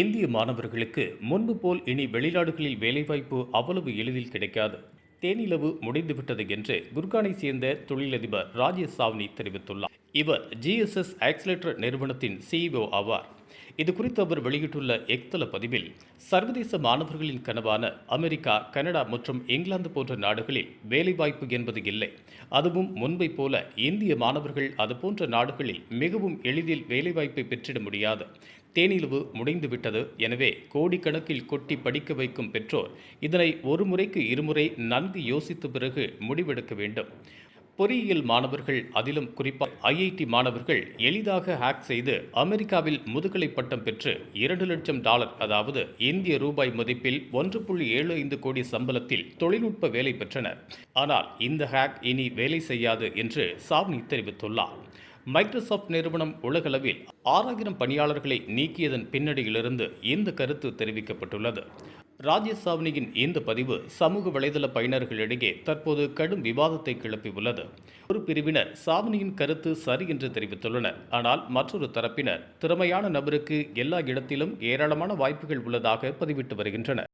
இந்திய மாணவர்களுக்கு முன்பு போல் இனி வெளிநாடுகளில் வேலைவாய்ப்பு அவ்வளவு எளிதில் கிடைக்காது. தேனிலவு முடிந்துவிட்டது என்று குர்கானை சேர்ந்த தொழிலதிபர் ராஜேஷ் சாவ்னி தெரிவித்துள்ளார். இவர் ஜிஎஸ்எஸ் ஆக்சிலேட்டர் நிறுவனத்தின் சிஇஓ ஆவார். இது குறித்து அவர் வெளியிட்டுள்ள எக்தல பதிவில் சர்வதேச மாணவர்களின் கனவான அமெரிக்கா கனடா மற்றும் இங்கிலாந்து போன்ற நாடுகளில் வேலைவாய்ப்பு என்பது இல்லை. அதுவும் முன்பை போல இந்திய மாணவர்கள் அதுபோன்ற நாடுகளில் மிகவும் எளிதில் வேலைவாய்ப்பை பெற்றிட முடியாது. தேனிலவு முடிந்துவிட்டது. எனவே கோடிக்கணக்கில் கொட்டி படிக்க வைக்கும் பெற்றோர் இதனை ஒரு முறைக்கு இருமுறை நன்கு யோசித்த பிறகு முடிவெடுக்க வேண்டும். பொறியியல் மாணவர்கள் அதிலும் குறிப்பாக ஐஐடி மாணவர்கள் எளிதாக ஹேக் செய்து அமெரிக்காவில் முதுகலை பட்டம் பெற்று இரண்டு லட்சம் டாலர் அதாவது இந்திய ரூபாய் மதிப்பில் ஒன்று புள்ளி ஏழு ஐந்து கோடி சம்பளத்தில் தொழில்நுட்ப வேலை பெற்றனர். ஆனால் இந்த ஹேக் இனி வேலை செய்யாது என்று சாவ்னி தெரிவித்துள்ளார். மைக்ரோசாஃப்ட் நிறுவனம் உலகளவில் ஆறாயிரம் பணியாளர்களை நீக்கியதன் பின்னணியிலிருந்து இந்த கருத்து தெரிவிக்கப்பட்டுள்ளது. ராஜேஷ் சாவ்னியின் இந்த பதிவு சமூக வலைதள பயனர்களிடையே தற்போது கடும் விவாதத்தை கிளப்பியுள்ளது. ஒரு பிரிவினர் சாவ்னியின் கருத்து சரி என்று தெரிவித்துள்ளனர். ஆனால் மற்றொரு தரப்பினர் திறமையான நபருக்கு எல்லா இடத்திலும் ஏராளமான வாய்ப்புகள் உள்ளதாக பதிவிட்டு வருகின்றனர்.